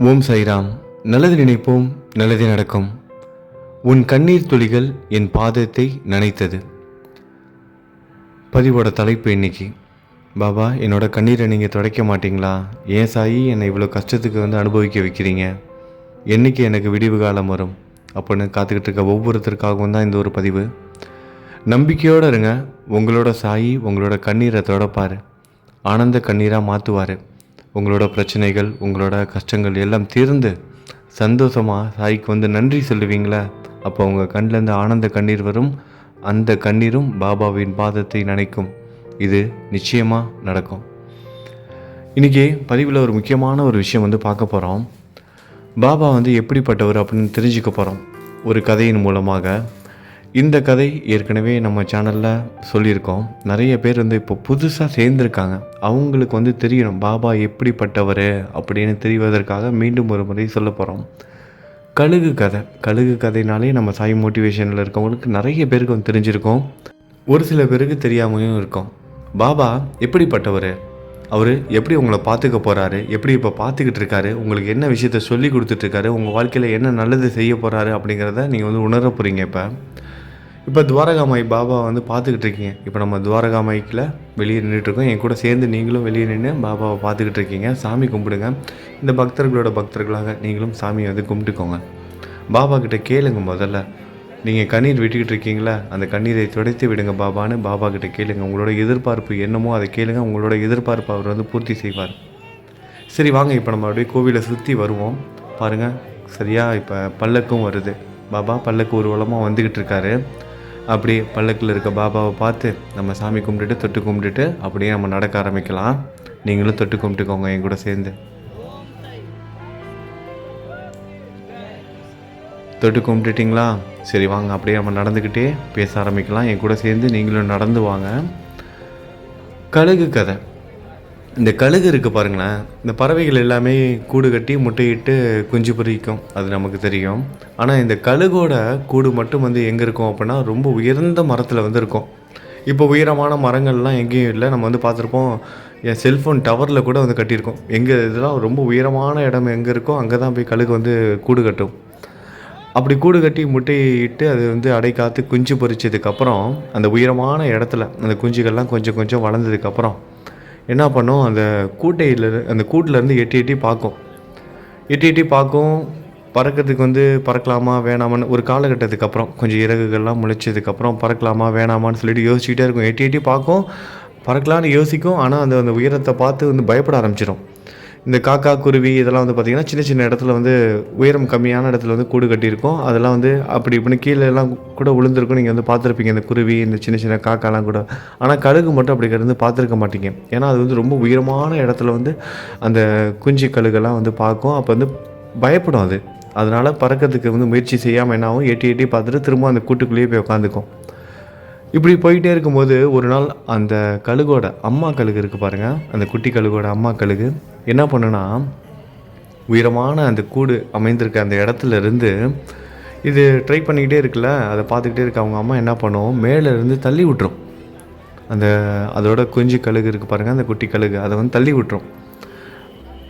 ஓம் சைராம் நல்லது நினைப்போம் நல்லதே நடக்கும். உன் கண்ணீர் துளிகள் என் பாதத்தை நனைத்தது. பதிவோட தலைப்பு இன்னைக்கு. பாபா என்னோட கண்ணீரை நீங்கள் துடைக்க மாட்டீங்களா? ஏன் சாயி என்னை இவ்வளோ கஷ்டத்துக்கு வந்து அனுபவிக்க வைக்கிறீங்க? என்னைக்கு எனக்கு விடிவு காலம் வரும்? அப்படின்னு காத்துக்கிட்டு இருக்க ஒவ்வொருத்தருக்காகவும் தான் இந்த ஒரு பதிவு. நம்பிக்கையோடு இருங்க. உங்களோட சாயி உங்களோட கண்ணீரை தொடப்பார். ஆனந்த கண்ணீராக மாற்றுவார் உங்களோட பிரச்சனைகள் உங்களோட கஷ்டங்கள் எல்லாம் தீர்ந்து சந்தோஷமாக சாய்க்கு வந்து நன்றி சொல்லுவீங்களா? அப்போ உங்கள் கண்ணிலேருந்து ஆனந்த கண்ணீர் வரும். அந்த கண்ணீரும் பாபாவின் பாதத்தை நனைக்கும். இது நிச்சயமாக நடக்கும். இன்றைக்கி பதிவில் ஒரு முக்கியமான ஒரு விஷயம் வந்து பார்க்க போகிறோம் பாபா வந்து எப்படிப்பட்டவர் அப்படின்னு தெரிஞ்சுக்க போகிறோம் ஒரு கதையின் மூலமாக இந்த கதை ஏற்கனவே நம்ம சேனலில் சொல்லியிருக்கோம். நிறைய பேர் வந்து இப்போ புதுசாக சேர்ந்துருக்காங்க. அவங்களுக்கு வந்து தெரியணும் பாபா எப்படிப்பட்டவர் அப்படின்னு தெரிவதற்காக மீண்டும் ஒரு முறை சொல்ல போகிறோம் கழுகு கதை. கழுகு கதைனாலே நம்ம சாய் மோட்டிவேஷனில் இருக்கவங்களுக்கு நிறைய பேருக்கு வந்து தெரிஞ்சிருக்கோம். ஒரு சில பேருக்கு தெரியாமையும் இருக்கும். பாபா எப்படிப்பட்டவர்? அவர் எப்படி உங்களை பார்த்துக்க போகிறாரு எப்படி இப்போ பார்த்துக்கிட்டு இருக்காரு? உங்களுக்கு என்ன விஷயத்த சொல்லி கொடுத்துட்ருக்காரு உங்கள் வாழ்க்கையில் என்ன நல்லது செய்ய போகிறாரு அப்படிங்கிறத நீங்கள் வந்து உணர போகிறீங்க இப்போ. இப்போ துவாரகாமாய் பாபா வந்து பார்த்துக்கிட்டு இருக்கீங்க. இப்போ நம்ம துவாரகாமாய்க்கில் வெளியே நின்றுட்டுருக்கோம் என் கூட சேர்ந்து நீங்களும் வெளியே நின்று பாபாவை பார்த்துக்கிட்டு இருக்கீங்க. சாமி கும்பிடுங்க. இந்த பக்தர்களோட பக்தர்களாக நீங்களும் சாமியை வந்து கும்பிட்டுக்கோங்க. பாபா கிட்ட கேளுங்க முதல்ல. நீங்கள் கண்ணீர் விட்டுக்கிட்டு இருக்கீங்களா? அந்த கண்ணீரை துடைத்து விடுங்க பாபான்னு பாபா கிட்ட கேளுங்க. உங்களோட எதிர்பார்ப்பு என்னமோ அதை கேளுங்க. உங்களோட எதிர்பார்ப்பு அவர் வந்து பூர்த்தி செய்வார். சரி வாங்க. இப்போ நம்ம அப்படியே கோவிலை சுற்றி வருவோம். பாருங்கள் சரியாக இப்போ பல்லக்கும் வருது. பாபா பல்லக்கு ஊர்வலமாக வந்துக்கிட்டு இருக்காரு. அப்படியே பல்லக்கில் இருக்க பாபாவை பார்த்து நம்ம சாமி கும்பிட்டுட்டு தொட்டு கும்பிட்டுட்டு அப்படியே நம்ம நடக்க ஆரம்பிக்கலாம். நீங்களும் தொட்டு கும்பிட்டுக்கோங்க என் கூட சேர்ந்து. தொட்டு கும்பிட்டுட்டிங்களா? சரி வாங்க அப்படியே நம்ம நடந்துக்கிட்டே பேச ஆரம்பிக்கலாம். என் கூட சேர்ந்து நீங்களும் நடந்து வாங்க. கழுகு கதை. இந்த கழுகு இருக்குது பாருங்களேன். இந்த பறவைகள் எல்லாமே கூடு கட்டி முட்டையிட்டு குஞ்சு பொரிக்கும் அது நமக்கு தெரியும். ஆனால் இந்த கழுகோட கூடு மட்டும் வந்து எங்கே இருக்கும் அப்படின்னா ரொம்ப உயர்ந்த மரத்தில் வந்து இருக்கும். இப்போ உயரமான மரங்கள்லாம் எங்கேயும் இல்லை. நம்ம வந்து பார்த்துருப்போம் என் செல்ஃபோன் டவரில் கூட வந்து கட்டியிருக்கோம். எங்கே இதெல்லாம் ரொம்ப உயரமான இடம் எங்கே இருக்கோ அங்கே தான் போய் கழுகு வந்து கூடு கட்டும். அப்படி கூடு கட்டி முட்டையிட்டு அது வந்து அடை காத்து குஞ்சு பொரிச்சதுக்கப்புறம் அந்த உயரமான இடத்துல அந்த குஞ்சுகள்லாம் கொஞ்சம் கொஞ்சம் வளர்ந்ததுக்கப்புறம் என்ன பண்ணும்? அந்த கூட்டையில் அந்த கூட்டிலேருந்து எட்டி எட்டி பார்க்கும். எட்டி எட்டி பார்க்கும். பறக்கிறதுக்கு வந்து பறக்கலாமா வேணாமான்னு ஒரு காலகட்டத்துக்கு அப்புறம் கொஞ்சம் இறகுகள்லாம் முளைச்சதுக்கப்புறம் பறக்கலாமா வேணாமான்னு சொல்லிட்டு யோசிச்சுக்கிட்டே இருக்கும். எட்டி எட்டி பார்க்கும். பறக்கலான்னு யோசிக்கும். ஆனால் அந்த அந்த உயரத்தை பார்த்து வந்து பயப்பட ஆரம்பிச்சிடும் இந்த காக்கா குருவி இதெல்லாம் வந்து பார்த்திங்கன்னா சின்ன சின்ன இடத்துல வந்து உயரம் கம்மியான இடத்துல வந்து கூடு கட்டியிருக்கும். அதெல்லாம் வந்து அப்படி இப்படின்னு கீழே எல்லாம் கூட விழுந்திருக்கும் நீங்கள் வந்து பார்த்துருப்பீங்க இந்த குருவி இந்த சின்ன சின்ன காக்காலாம் கூட. ஆனால் கழுகு மட்டும் அப்படி கிடந்து பார்த்துருக்க மாட்டீங்க. ஏன்னா அது வந்து ரொம்ப உயரமான இடத்துல வந்து அந்த குஞ்சு கழுகெல்லாம் வந்து பார்க்கும். அப்போ வந்து பயப்படும் அது. அதனால் பறக்கிறதுக்கு வந்து முயற்சி செய்யாமல் என்னாகும் எட்டி எட்டி பார்த்துட்டு திரும்ப அந்த கூட்டுக்குள்ளேயே போய் உட்காந்துக்கும் இப்படி போயிட்டே இருக்கும்போது ஒரு நாள் அந்த கழுகோட அம்மா கழுகு இருக்குது பாருங்கள் அந்த குட்டி கழுகோட அம்மா கழுகு. என்ன பண்ணுனா உயரமான அந்த கூடு அமைந்திருக்க அந்த இடத்துல இருந்து இது ட்ரை பண்ணிக்கிட்டே இருக்குல்ல அதை பார்த்துக்கிட்டே இருக்க அவங்க அம்மா என்ன பண்ணும் மேலே இருந்து தள்ளி விட்டுரும். அந்த அதோட குஞ்சு கழுகு இருக்குது பாருங்கள் அந்த குட்டி கழுகு அதை வந்து தள்ளி விட்டுரும்.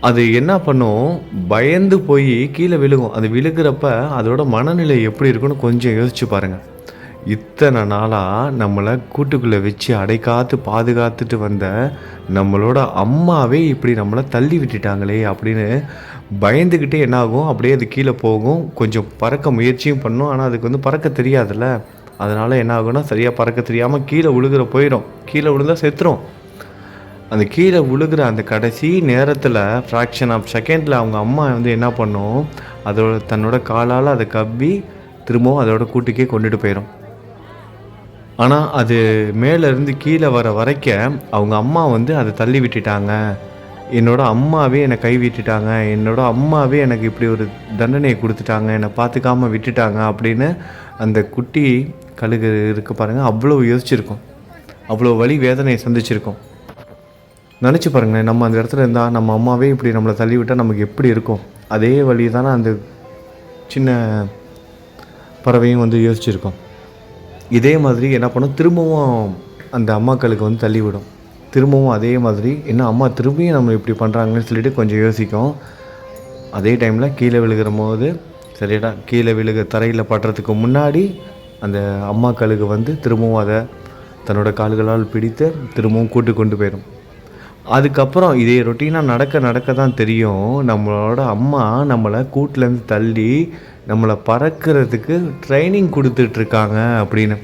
அது என்ன பண்ணும் பயந்து போய் கீழே விழுகும். அது விழுகிறப்ப அதோட மனநிலை எப்படி இருக்குன்னு கொஞ்சம் யோசிச்சு பாருங்கள் இத்தனை நாளாக நம்மளை கூட்டுக்குள்ளே வச்சு அடைக்காத்து பாதுகாத்துட்டு வந்த நம்மளோட அம்மாவே இப்படி நம்மளை தள்ளி விட்டுட்டாங்களே அப்படின்னு பயந்துக்கிட்டே என்னாகும்? அப்படியே அது கீழே போகும். கொஞ்சம் பறக்க முயற்சியும் பண்ணும். ஆனால் அதுக்கு வந்து பறக்க தெரியாதுல்ல. அதனால் என்ன ஆகும்னா சரியாக பறக்க தெரியாமல் கீழே விழுகிற போயிடும். கீழே விழுந்தால் செத்துரும். அந்த கீழே விழுகிற அந்த கடைசி நேரத்தில் ஃப்ராக்ஷன் ஆஃப் செகண்டில் அவங்க அம்மா வந்து என்ன பண்ணும்? அதோட தன்னோட காலால் அதை கவ்வி திரும்பவும் அதோட கூட்டுக்கே கொண்டுட்டு போயிடும் ஆனால் அது மேலேருந்து கீழே வர வரைக்க அவங்க அம்மா வந்து அதை தள்ளி விட்டுட்டாங்க. என்னோட அம்மாவே என்னை கை விட்டுட்டாங்க. என்னோட அம்மாவே எனக்கு இப்படி ஒரு தண்டனையை கொடுத்துட்டாங்க. என்னை பார்த்துக்காம விட்டுட்டாங்க அப்படின்னு அந்த குட்டி கழுகு இருக்க பாருங்கள் அவ்வளோ யோசிச்சிருக்கோம். அவ்வளோ வழி வேதனையை சந்திச்சிருக்கோம். நினச்சி பாருங்களேன் நம்ம அந்த இடத்துல இருந்தால் நம்ம அம்மாவே இப்படி நம்மளை தள்ளி விட்டால் நமக்கு எப்படி இருக்கும்? அதே வழி தானே அந்த சின்ன பறவையும் வந்து யோசிச்சிருக்கோம். இதே மாதிரி என்ன பண்ணும்? திரும்பவும் அந்த அம்மாக்களுக்கு வந்து தள்ளிவிடும். திரும்பவும் அதே மாதிரி என்ன அம்மா திரும்பியும் நம்ம இப்படி பண்ணுறாங்கன்னு சொல்லிட்டு கொஞ்சம் யோசிக்கும். அதே டைமில் கீழே விழுகிற போது சரிடா கீழே விழுக தரையில் படுறதுக்கு முன்னாடி அந்த அம்மாக்களுக்கு வந்து திரும்பவும் அதை தன்னோட கால்களால் பிடித்து திரும்பவும் கூட்டு கொண்டு போயிடும். அதுக்கப்புறம் இதே ரொட்டீனாக நடக்க நடக்க தான் தெரியும். நம்மளோட அம்மா நம்மளை கூட்டிலேருந்து தள்ளி நம்மளை பறக்கிறதுக்கு ட்ரைனிங் கொடுத்துட்ருக்காங்க அப்படின்னு.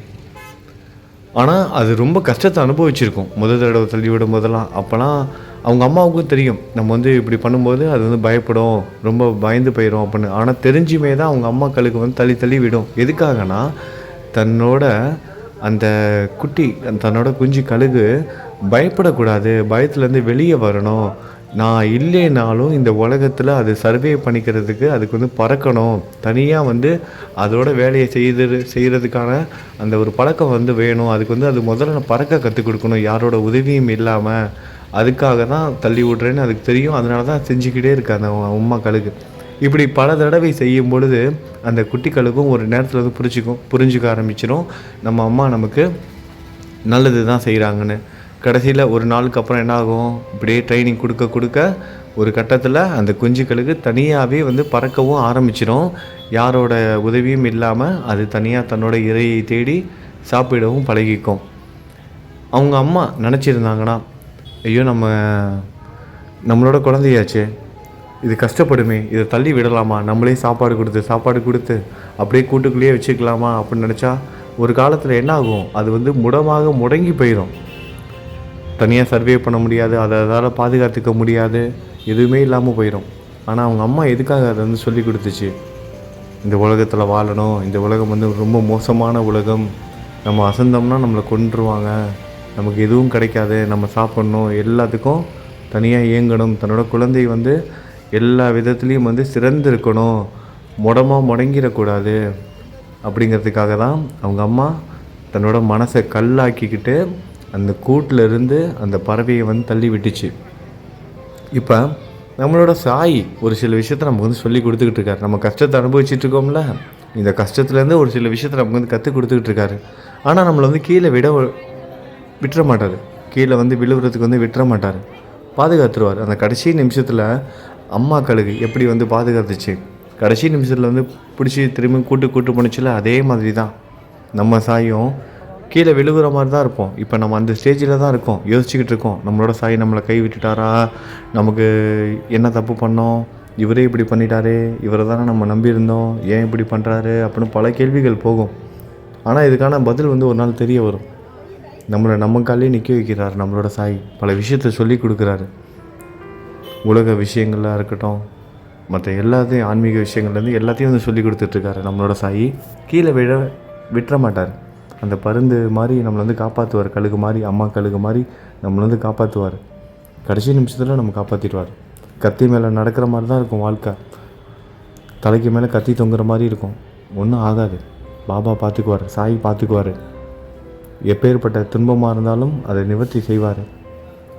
ஆனால் அது ரொம்ப கஷ்டத்தை அனுபவிச்சிருக்கும். முதல் தடவை தள்ளி விடும் போதெல்லாம் அப்போலாம் அவங்க அம்மாவுக்கும் தெரியும். நம்ம வந்து இப்படி பண்ணும்போது அது வந்து பயப்படும். ரொம்ப பயந்து போயிடும் அப்படின்னு. ஆனால் தெரிஞ்சுமே தான் அவங்க அம்மாக்களுக்கு வந்து தள்ளி தள்ளி விடும். எதுக்காகனா தன்னோட அந்த குட்டி தன்னோட குஞ்சு கழுகு பயப்படக்கூடாது. பயத்துலேருந்து வெளியே வரணும். நான் இல்லைனாலும் இந்த உலகத்தில் அது சர்வே பண்ணிக்கிறதுக்கு அதுக்கு வந்து பறக்கணும். தனியாக வந்து அதோட வேலையை செய்து செய்கிறதுக்கான அந்த ஒரு பழக்கம் வந்து வேணும். அதுக்கு வந்து அது முதல்ல பறக்க கற்றுக் கொடுக்கணும். யாரோட உதவியும் இல்லாமல் அதுக்காக தான் தள்ளி விட்றேன்னு அதுக்கு தெரியும். அதனால தான் செஞ்சுக்கிட்டே இருக்கு அந்த உமா கழுகு. இப்படி பல தடவை செய்யும் பொழுது அந்த குட்டி கழுகும் ஒரு நேரத்தில் வந்து புரிஞ்சுக்கும் புரிஞ்சுக்க ஆரம்பிச்சிடும் நம்ம அம்மா நமக்கு நல்லது தான் செய்கிறாங்கன்னு கடைசியில் ஒரு நாளுக்கு அப்புறம் என்ன ஆகும் இப்படியே ட்ரைனிங் கொடுக்க கொடுக்க ஒரு கட்டத்தில் அந்த குஞ்சுகளுக்கு தனியாகவே வந்து பறக்கவும் ஆரம்பிச்சிடும். யாரோட உதவியும் இல்லாமல் அது தனியாக தன்னோட இறையை தேடி சாப்பிடவும் பழகிக்கும். அவங்க அம்மா நினச்சிருந்தாங்கன்னா ஐயோ நம்ம நம்மளோட குழந்தையாச்சே. இது கஷ்டப்படுமே. இதை தள்ளி விடலாமா? நம்மளே சாப்பாடு கொடுத்து சாப்பாடு கொடுத்து அப்படியே கூட்டுக்குள்ளேயே வச்சுக்கலாமா? அப்படின்னு நினச்சா ஒரு காலத்தில் என்ன ஆகும் அது வந்து முடமாக முடங்கி போயிடும் தனியாக சர்வே பண்ண முடியாது அதை அதால் பாதுகாத்துக்க முடியாது எதுவுமே இல்லாமல் போயிடும் ஆனால் அவங்க அம்மா எதுக்காக அதை வந்து சொல்லி கொடுத்துச்சு? இந்த உலகத்தில் வாழணும் இந்த உலகம் வந்து ரொம்ப மோசமான உலகம். நம்ம அசந்தோம்னா நம்மளை கொண்டுருவாங்க நமக்கு எதுவும் கிடைக்காது நம்ம சாப்பிட்ணும் எல்லாத்துக்கும் தனியாக இயங்கணும். தன்னோட குழந்தை வந்து எல்லா விதத்துலேயும் வந்து சிறந்து இருக்கணும் முடமாக முடங்கிடக்கூடாது. அப்படிங்கிறதுக்காக தான் அவங்க அம்மா தன்னோட மனசை கல்லாக்கிக்கிட்டு அந்த கூட்டிலிருந்து அந்த பறவையை வந்து தள்ளி விட்டுச்சு இப்போ நம்மளோட சாய் ஒரு சில விஷயத்த நமக்கு வந்து சொல்லி கொடுத்துக்கிட்டு இருக்காரு. நம்ம கஷ்டத்தை அனுபவிச்சுட்டு இருக்கோம்ல. இந்த கஷ்டத்துலேருந்து ஒரு சில விஷயத்த நமக்கு வந்து கற்றுக் கொடுத்துக்கிட்டு இருக்காரு. ஆனால் நம்மளை வந்து கீழே விட விட்டுற மாட்டார். கீழே வந்து விழுவுறதுக்கு வந்து விட்டுற மாட்டார். பாதுகாத்துருவார். அந்த கடைசி நிமிஷத்தில் அம்மா கழுகு எப்படி வந்து பாதுகாத்துச்சு? கடைசி நிமிஷத்தில் வந்து பிடிச்சி திரும்பி கூட்டு கூட்டு போணுச்சுல அதே மாதிரி தான் நம்ம சாயும் கீழே விழுகிற மாதிரி தான் இருப்போம் இப்போ நம்ம அந்த ஸ்டேஜில் தான் இருக்கோம். யோசிச்சுக்கிட்டு இருக்கோம். நம்மளோட சாய் நம்மளை கை விட்டுட்டாரா? நமக்கு என்ன தப்பு பண்ணோம்? இவரே இப்படி பண்ணிட்டாரே. இவரை தானே நம்ம நம்பியிருந்தோம். ஏன் இப்படி பண்ணுறாரு அப்படின்னு பல கேள்விகள் போகும். ஆனால் இதுக்கான பதில் வந்து ஒரு நாள் தெரிய வரும். நம்மளை நம்ம காலையே நிற்க வைக்கிறார் நம்மளோட சாய். பல விஷயத்த சொல்லி கொடுக்குறாரு. உலக விஷயங்களாக இருக்கட்டும் மற்ற எல்லாத்தையும் ஆன்மீக விஷயங்கள்லேருந்து எல்லாத்தையும் வந்து சொல்லி கொடுத்துட்ருக்காரு நம்மளோட சாயி. கீழே விழ விட்டுற மாட்டார். அந்த பருந்து மாதிரி நம்மளை வந்து காப்பாற்றுவார் கழுகு மாதிரி அம்மா கழுகு மாதிரி நம்மளை வந்து காப்பாற்றுவார் கடைசி நிமிஷத்தில் நம்ம காப்பாற்றிடுவார் கத்தி மேலே நடக்கிற மாதிரி தான் இருக்கும் வாழ்க்கை. தலைக்கு மேலே கத்தி தொங்குற மாதிரி இருக்கும். ஒன்றும் ஆகாது. பாபா பார்த்துக்குவார் சாய் பார்த்துக்குவார் எப்பேற்பட்ட துன்பமாக இருந்தாலும் அதை நிவர்த்தி செய்வார்.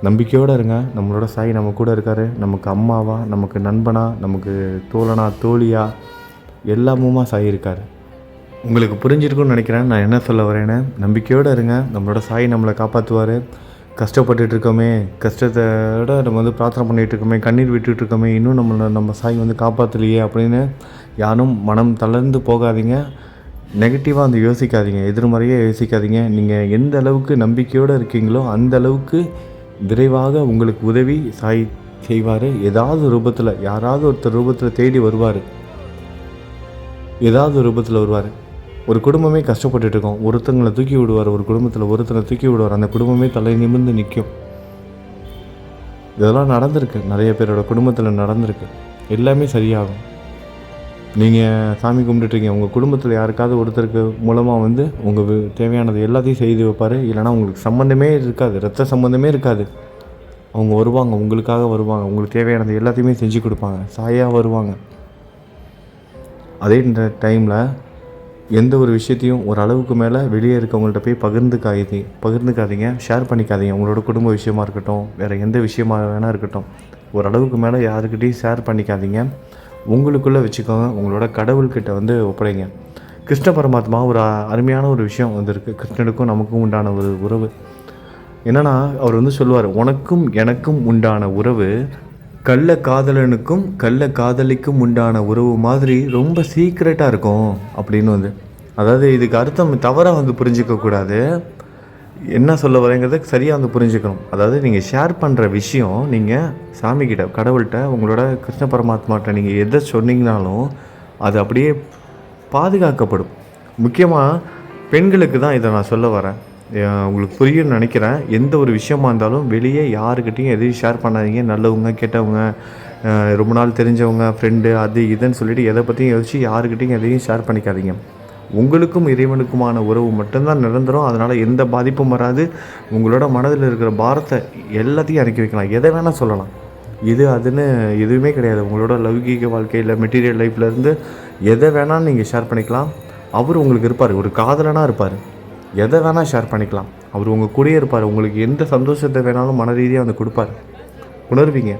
நம்பிக்கையோடு இருங்க. நம்மளோட சாய் நம்ம கூட இருக்கார். நமக்கு அம்மாவா நமக்கு நண்பனா நமக்கு தோழனா தோழியா எல்லாமுமா சாய் இருக்கார். உங்களுக்கு புரிஞ்சிருக்கும்னு நினைக்கிறேன். நான் என்ன சொல்ல வரேன்னு நம்பிக்கையோடு இருங்க. நம்மளோட சாய் நம்மளை காப்பாற்றுவார் கஷ்டப்பட்டுட்டு இருக்கோமே கஷ்டத்தோட நம்ம வந்து பிரார்த்தனை பண்ணிகிட்டு இருக்கோமே கண்ணீர் விட்டுட்டு இருக்கோமே இன்னும் நம்மளை நம்ம சாய் வந்து காப்பாற்றலையே அப்படின்னு யாரும் மனம் தளர்ந்து போகாதீங்க. நெகட்டிவாக வந்து யோசிக்காதீங்க. எதிர்மறையாக யோசிக்காதீங்க. நீங்கள் எந்த அளவுக்கு நம்பிக்கையோடு இருக்கீங்களோ அந்த அளவுக்கு விரைவாக உங்களுக்கு உதவி சாய் செய்வார். ஏதாவது ரூபத்தில் யாராவது ஒருத்தர் ரூபத்தில் தேடி வருவார். ஏதாவது ரூபத்தில் வருவார். ஒரு குடும்பமே கஷ்டப்பட்டுட்டு இருக்கோம் ஒருத்தங்களை தூக்கி விடுவார் ஒரு குடும்பத்தில் ஒருத்தனை தூக்கி விடுவார் அந்த குடும்பமே தலை நிமிர்ந்து நிற்கும் இதெல்லாம் நடந்திருக்கு. நிறைய பேரோட குடும்பத்தில் நடந்திருக்கு. எல்லாமே சரியாகும். நீங்கள் சாமி கும்பிட்டுருக்கீங்க உங்கள் குடும்பத்தில் யாருக்காவது ஒருத்தருக்கு மூலமாக வந்து உங்கள் தேவையானது எல்லாத்தையும் செய்து வைப்பார். இல்லைனா உங்களுக்கு சம்மந்தமே இருக்காது. ரத்த சம்மந்தமே இருக்காது. அவங்க வருவாங்க. உங்களுக்காக வருவாங்க. உங்களுக்கு தேவையானது எல்லாத்தையுமே செஞ்சு கொடுப்பாங்க. சாயாக வருவாங்க. அதே டைமில் எந்த ஒரு விஷயத்தையும் ஒரு அளவுக்கு மேலே வெளியே இருக்கவங்கள்ட்ட போய் பகிர்ந்துக்காதீங்க பகிர்ந்துக்காதீங்க. ஷேர் பண்ணிக்காதீங்க. உங்களோட குடும்ப விஷயமா இருக்கட்டும் வேறு எந்த விஷயமா வேணா இருக்கட்டும். ஒரு அளவுக்கு மேலே யாருக்கிட்டையும் ஷேர் பண்ணிக்காதீங்க. உங்களுக்குள்ளே வச்சுக்கோங்க. உங்களோட கடவுள்கிட்ட வந்து ஒப்படைங்க. கிருஷ்ண பரமாத்மா ஒரு அருமையான ஒரு விஷயம் வந்திருக்கு. கிருஷ்ணனுக்கும் நமக்கும் உண்டான ஒரு உறவு. என்னென்னா அவர் வந்து சொல்லுவார் உனக்கும் எனக்கும் உண்டான உறவு கள்ள காதலனுக்கும் கள்ள காதலிக்கும் உண்டான உறவு மாதிரி ரொம்ப சீக்ரெட்டாக இருக்கும் அப்படின்னு வந்து. அதாவது இதுக்கு அர்த்தம் தவறாக வந்து புரிஞ்சிக்கக்கூடாது என்ன சொல்ல வரேங்கிறத சரியாக வந்து புரிஞ்சுக்கணும். அதாவது நீங்கள் ஷேர் பண்ணுற விஷயம் நீங்கள் சாமிக்கிட்ட கடவுள்கிட்ட உங்களோட கிருஷ்ண பரமாத்மாட்ட நீங்கள் எதை சொன்னீங்கனாலும் அது அப்படியே பாதுகாக்கப்படும். முக்கியமாக பெண்களுக்கு தான் இதை நான் சொல்ல வரேன். உங்களுக்கு புரியும்னு நினைக்கிறேன். எந்த ஒரு விஷயமா இருந்தாலும் வெளியே யாருக்கிட்டையும் எதையும் ஷேர் பண்ணாதீங்க. நல்லவங்க கெட்டவங்க ரொம்ப நாள் தெரிஞ்சவங்க ஃப்ரெண்டு அது இதுன்னு சொல்லிட்டு எதை பற்றியும் யோசிச்சு யாருக்கிட்டையும் எதையும் ஷேர் பண்ணிக்காதீங்க. உங்களுக்கும் இறைவனுக்குமான உறவு மட்டும்தான் நிரந்தரம். அதனால் எந்த பாதிப்பும் வராது. உங்களோட மனதில் இருக்கிற பாரத்தை எல்லாத்தையும் இறக்கி வைக்கலாம். எதை வேணால் சொல்லலாம். இது அதுன்னு எதுவுமே கிடையாது. உங்களோட லௌகீக வாழ்க்கையில் மெட்டீரியல் லைஃப்லேருந்து எதை வேணாலும் நீங்கள் ஷேர் பண்ணிக்கலாம். அவர் உங்களுக்கு இருப்பார். ஒரு காதலனாக இருப்பார். எதை வேணால் ஷேர் பண்ணிக்கலாம். அவர் உங்கள் கூடயே இருப்பார். உங்களுக்கு எந்த சந்தோஷத்தை வேணாலும் மன ரீதியாக வந்து கொடுப்பார். உணர்வீங்க.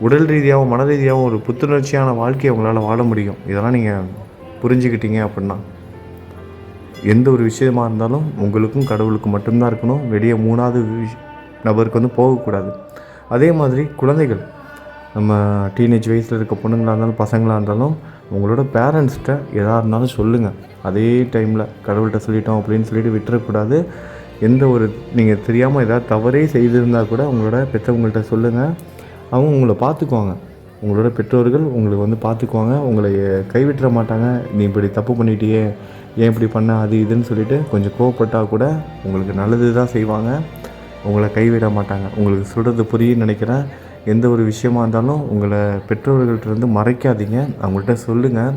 உடல் ரீதியாகவும் மன ரீதியாகவும் ஒரு புத்துணர்ச்சியான வாழ்க்கையை உங்களால் வாழ முடியும். இதெல்லாம் நீங்கள் புரிஞ்சுக்கிட்டீங்க அப்படின்னா. எந்த ஒரு விஷயமா இருந்தாலும் உங்களுக்கும் கடவுளுக்கும் மட்டும்தான் இருக்கணும். வெளியே மூணாவது நபருக்கு வந்து போகக்கூடாது. அதே மாதிரி குழந்தைகள். நம்ம டீனேஜ் வயசில் இருக்க பொண்ணுங்களாக இருந்தாலும் பசங்களாக இருந்தாலும் உங்களோட பேரண்ட்ஸ்கிட்ட எதாக இருந்தாலும் சொல்லுங்கள் அதே டைமில் கடவுள்கிட்ட சொல்லிட்டோம் அப்படின்னு சொல்லிட்டு விட்டுறக்கூடாது. எந்த ஒரு நீங்கள் தெரியாமல் ஏதாவது தவறே செய்திருந்தால் கூட உங்களோட பெற்றவங்கள்ட்ட சொல்லுங்கள் அவங்க உங்களை பார்த்துக்குவாங்க. உங்களோட பெற்றோர்கள் உங்களுக்கு வந்து பார்த்துக்குவாங்க. உங்களை கைவிட்டுற மாட்டாங்க. நீ இப்படி தப்பு பண்ணிட்டியே ஏன் இப்படி பண்ண அது இதுன்னு சொல்லிட்டு கொஞ்சம் கோவப்பட்டால் கூட உங்களுக்கு நல்லது தான் செய்வாங்க. உங்களை கைவிட மாட்டாங்க. உங்களுக்கு சொல்கிறது புரியும்னு நினைக்கிறேன். எந்த ஒரு விஷயமா இருந்தாலும் உங்களை பெற்றோர்கள்ட்ட இருந்து மறைக்காதீங்க. அவங்கள்ட்ட சொல்லுங்கள்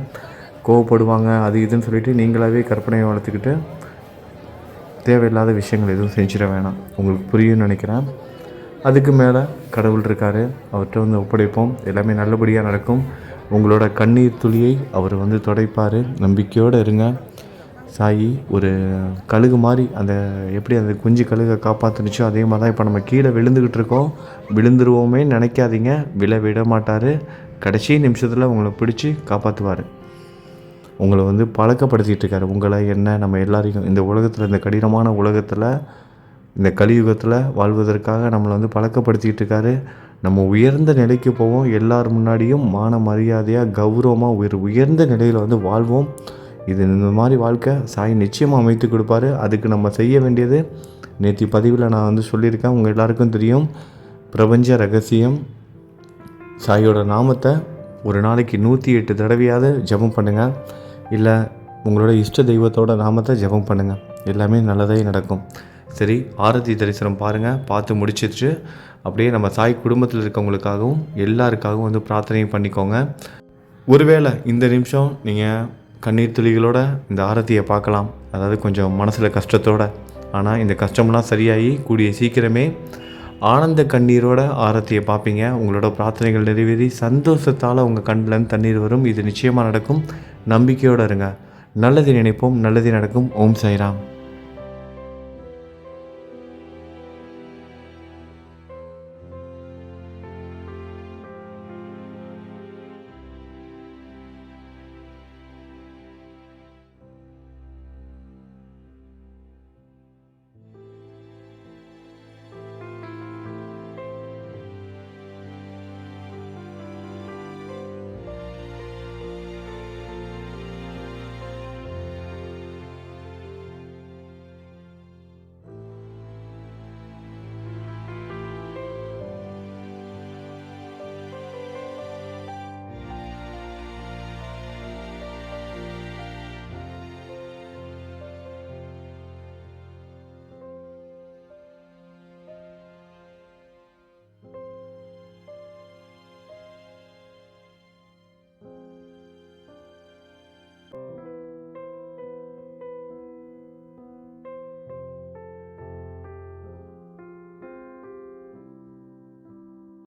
கோவப்படுவாங்க அது இதுன்னு சொல்லிட்டு நீங்களாகவே கற்பனையை வளர்த்துக்கிட்டு தேவையில்லாத விஷயங்கள் எதுவும் செஞ்சிட வேணாம். உங்களுக்கு புரியும்னு நினைக்கிறேன். அதுக்கு மேலே கடவுள் இருக்கார். அவர்கிட்ட வந்து ஒப்படைப்போம். எல்லாமே நல்லபடியாக நடக்கும். உங்களோட கண்ணீர் துளியை அவர் வந்து துடைப்பார். நம்பிக்கையோடு இருங்க. சாயி ஒரு கழுகு மாதிரி அந்த எப்படி அந்த குஞ்சு கழுகை காப்பாற்றுனுச்சோ அதே மாதிரி தான் இப்போ நம்ம கீழே விழுந்துக்கிட்டு இருக்கோம். விழுந்துருவோமே நினைக்காதீங்க. விழ விட மாட்டார். கடைசி நிமிஷத்தில் உங்களை பிடிச்சி காப்பாற்றுவார் உங்களை வந்து பழக்கப்படுத்திட்டு இருக்காரு. உங்களை என்ன நம்ம எல்லாரையும் இந்த உலகத்தில் இந்த கடினமான உலகத்தில் இந்த கலியுகத்தில் வாழ்வதற்காக நம்மளை வந்து பழக்கப்படுத்திக்கிட்டு இருக்காரு. நம்ம உயர்ந்த நிலைக்கு போவோம். எல்லார் முன்னாடியும் மான மரியாதையாக கௌரவமாக உயர் உயர்ந்த நிலையில் வந்து வாழ்வோம். இது இந்த மாதிரி வாழ்க்கை சாய் நிச்சயமாக அமைத்து கொடுப்பாரு. அதுக்கு நம்ம செய்ய வேண்டியது நேற்று பதிவில் நான் வந்து சொல்லியிருக்கேன். உங்கள் எல்லாருக்கும் தெரியும். பிரபஞ்ச ரகசியம். சாயோட நாமத்தை ஒரு நாளைக்கு நூற்றி எட்டு தடவையாவது ஜெபம் பண்ணுங்கள் இல்லை உங்களோட இஷ்ட தெய்வத்தோட நாமத்தை ஜெபம் பண்ணுங்கள் எல்லாமே நல்லதே நடக்கும். சரி ஆரத்தி தரிசனம் பாருங்கள் பார்த்து முடிச்சிட்டு அப்படியே நம்ம சாய் குடும்பத்தில் இருக்கவங்களுக்காகவும் எல்லாருக்காகவும் வந்து பிரார்த்தனையும் பண்ணிக்கோங்க. ஒருவேளை இந்த நிமிஷம் நீங்கள் கண்ணீர் துளிகளோட இந்த ஆரத்தியை பார்க்கலாம். அதாவது கொஞ்சம் மனசில் கஷ்டத்தோட. ஆனால் இந்த கஷ்டம்லாம் சரியாகி கூடிய சீக்கிரமே ஆனந்த கண்ணீரோட ஆரத்தியை பார்ப்பீங்க. உங்களோட பிரார்த்தனைகள் நிறைவேறி சந்தோஷத்தால் உங்கள் கண்ணிலேருந்து தண்ணீர் வரும். இது நிச்சயமாக நடக்கும். நம்பிக்கையோடு இருங்க. நல்லது நினைப்போம். நல்லது நடக்கும். ஓம் சாய்ராம்.